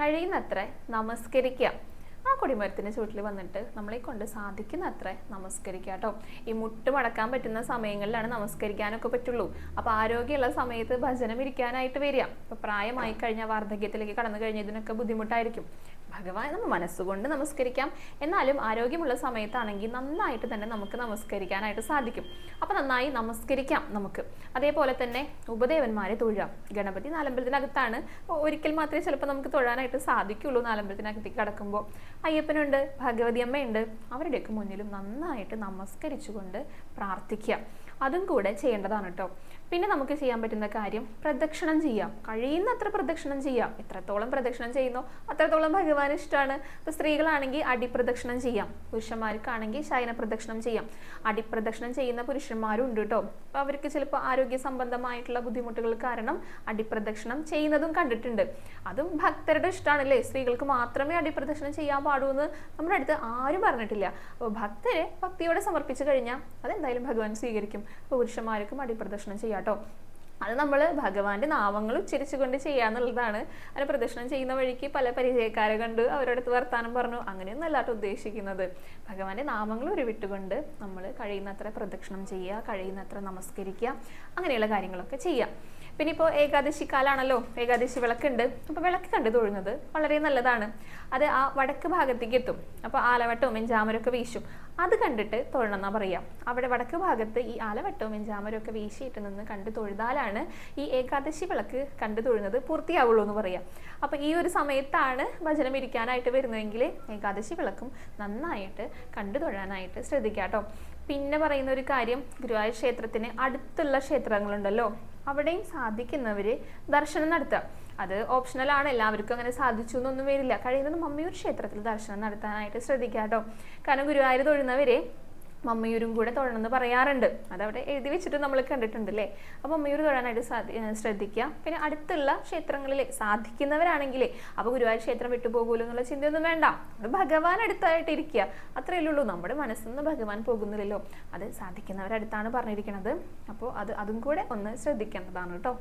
കഴിയുന്നത്ര നമസ്കരിക്കുക ആ കൊടിമരത്തിന്റെ ചുവട്ടിൽ വന്നിട്ട് നമ്മളെ കൊണ്ട് സാധിക്കുന്ന അത്ര നമസ്കരിക്കുക കേട്ടോ. ഈ മുട്ട് മടക്കാൻ പറ്റുന്ന സമയങ്ങളിലാണ് നമസ്കരിക്കാനൊക്കെ പറ്റുള്ളൂ. അപ്പോൾ ആരോഗ്യമുള്ള സമയത്ത് ഭജനം ഇരിക്കാനായിട്ട് വരിക. ഇപ്പോൾ പ്രായമായി കഴിഞ്ഞാൽ വാർദ്ധക്യത്തിലേക്ക് കടന്നു കഴിഞ്ഞാൽ ഇതിനൊക്കെ ബുദ്ധിമുട്ടായിരിക്കും. ഭഗവാൻ നമ്മൾ മനസ്സുകൊണ്ട് നമസ്കരിക്കാം. എന്നാലും ആരോഗ്യമുള്ള സമയത്താണെങ്കിൽ നന്നായിട്ട് തന്നെ നമുക്ക് നമസ്കരിക്കാനായിട്ട് സാധിക്കും. അപ്പോൾ നന്നായി നമസ്കരിക്കാം നമുക്ക്. അതേപോലെ തന്നെ ഉപദേവന്മാരെ തൊഴാം ഗണപതി നാലമ്പലത്തിനകത്താണ്. ഒരിക്കൽ മാത്രമേ ചിലപ്പോൾ നമുക്ക് തൊഴാനായിട്ട് സാധിക്കുള്ളൂ നാലമ്പലത്തിനകത്തേക്ക് കടക്കുമ്പോൾ അയ്യപ്പനുണ്ട് ഭഗവതി അമ്മയുണ്ട്. അവരുടെയൊക്കെ മുന്നിലും നന്നായിട്ട് നമസ്കരിച്ചുകൊണ്ട് പ്രാർത്ഥിക്കുക. അതും കൂടെ ചെയ്യേണ്ടതാണ് കേട്ടോ. പിന്നെ നമുക്ക് ചെയ്യാൻ പറ്റുന്ന കാര്യം പ്രദക്ഷിണം ചെയ്യാം കഴിയുന്നത്ര പ്രദക്ഷിണം ചെയ്യാം എത്രത്തോളം പ്രദക്ഷിണം ചെയ്യുന്നോ അത്രത്തോളം ഭഗവാൻ ഇഷ്ടമാണ് ഇപ്പൊ സ്ത്രീകളാണെങ്കിൽ അടിപ്രദക്ഷിണം ചെയ്യാം. പുരുഷന്മാർക്കാണെങ്കിൽ ശയന പ്രദക്ഷിണം ചെയ്യാം. അടിപ്രദക്ഷിണം ചെയ്യുന്ന പുരുഷന്മാരും ഉണ്ട് കേട്ടോ അപ്പൊ അവർക്ക് ചിലപ്പോൾ ആരോഗ്യ സംബന്ധമായിട്ടുള്ള ബുദ്ധിമുട്ടുകൾ കാരണം അടിപ്രദക്ഷിണം ചെയ്യുന്നതും കണ്ടിട്ടുണ്ട്. അതും ഭക്തരുടെ ഇഷ്ടമാണല്ലേ സ്ത്രീകൾക്ക് മാത്രമേ അടിപ്രദക്ഷിണം ചെയ്യാൻ പാടൂ എന്ന് നമ്മുടെ അടുത്ത് ആരും പറഞ്ഞിട്ടില്ല. അപ്പോൾ ഭക്തരെ ഭക്തിയോടെ സമർപ്പിച്ചു കഴിഞ്ഞാൽ അതെന്തായാലും ഭഗവാൻ സ്വീകരിക്കും. അപ്പോൾ പുരുഷന്മാർക്കും അടിപ്രദക്ഷിണം ചെയ്യാം കേട്ടോ അത് നമ്മൾ ഭഗവാന്റെ നാമങ്ങൾ ഉച്ചരിച്ചുകൊണ്ട് ചെയ്യാന്നുള്ളതാണ് അതിന് പ്രദക്ഷിണം ചെയ്യുന്ന വഴിക്ക് പല പരിചയക്കാരെ കണ്ട് അവരോടത്ത് വർത്താനം പറഞ്ഞു. അങ്ങനെയൊന്നും അല്ലാട്ട് ഉദ്ദേശിക്കുന്നത്. ഭഗവാന്റെ നാമങ്ങൾ ഉരുവിട്ടുകൊണ്ട് നമ്മൾ കഴിയുന്നത്ര പ്രദക്ഷിണം ചെയ്യുക കഴിയുന്നത്ര നമസ്കരിക്കുക അങ്ങനെയുള്ള കാര്യങ്ങളൊക്കെ ചെയ്യാം പിന്നെ ഇപ്പോൾ ഏകാദശി കാലാണല്ലോ ഏകാദശി വിളക്കുണ്ട്. അപ്പോൾ വിളക്ക് കണ്ടു തൊഴുന്നത് വളരെ നല്ലതാണ്. അത് ആ വടക്ക് ഭാഗത്തേക്ക് എത്തും. അപ്പോൾ ആലവട്ടവും മെഞ്ചാമരമൊക്കെ വീശും. അത് കണ്ടിട്ട് തൊഴണം എന്നാ പറയാം. അവിടെ വടക്ക് ഭാഗത്ത് ഈ ആലവട്ടവും മെഞ്ചാമരമൊക്കെ വീശിയിട്ട് നിന്ന് കണ്ടു തൊഴുതാലാണ് ഈ ഏകാദശി വിളക്ക് കണ്ടു തൊഴുന്നത് പൂർത്തിയാവുള്ളൂ എന്ന് പറയാം. അപ്പോൾ ഈ ഒരു സമയത്താണ് ഭജനം ഇരിക്കാനായിട്ട് വരുന്നതെങ്കിൽ ഏകാദശി വിളക്കും നന്നായിട്ട് കണ്ടു തൊഴാനായിട്ട് ശ്രദ്ധിക്കാട്ടോ പിന്നെ പറയുന്ന ഒരു കാര്യം ഗുരുവായൂർ ക്ഷേത്രത്തിന് അടുത്തുള്ള ക്ഷേത്രങ്ങളുണ്ടല്ലോ അവിടെയും സാധിക്കുന്നവര് ദർശനം നടത്തുക. അത് ഓപ്ഷണൽ ആണ് എല്ലാവർക്കും അങ്ങനെ സാധിച്ചു എന്നൊന്നും വരില്ല. കഴിയുന്നത് മമ്മിയൂർ ക്ഷേത്രത്തിൽ ദർശനം നടത്താനായിട്ട് ശ്രദ്ധിക്കുക കേട്ടോ. കാരണം ഗുരുവായൂർ തൊഴുന്നവരെ മമ്മിയൂരും കൂടെ തൊഴണമെന്ന് പറയാറുണ്ട്. അതവിടെ എഴുതി വെച്ചിട്ട് നമ്മൾ കണ്ടിട്ടുണ്ട് അല്ലേ അപ്പോൾ മമ്മിയൂർ തൊഴാനായിട്ട് ശ്രദ്ധിക്കുക പിന്നെ അടുത്തുള്ള ക്ഷേത്രങ്ങളിൽ സാധിക്കുന്നവരാണെങ്കിൽ അപ്പോൾ ഗുരുവായൂർ ക്ഷേത്രം വിട്ടുപോകുമല്ലോ എന്നുള്ള ചിന്തയൊന്നും വേണ്ട. അത് ഭഗവാൻ അടുത്തായിട്ട് ഇരിക്കുക അത്രയല്ലേ ഉള്ളൂ നമ്മുടെ മനസ്സിൽ നിന്ന് ഭഗവാൻ പോകുന്നില്ലല്ലോ. അത് സാധിക്കുന്നവരടുത്താണ് പറഞ്ഞിരിക്കുന്നത് അപ്പോൾ അത് അതും കൂടെ ഒന്ന് ശ്രദ്ധിക്കേണ്ടതാണ് കേട്ടോ.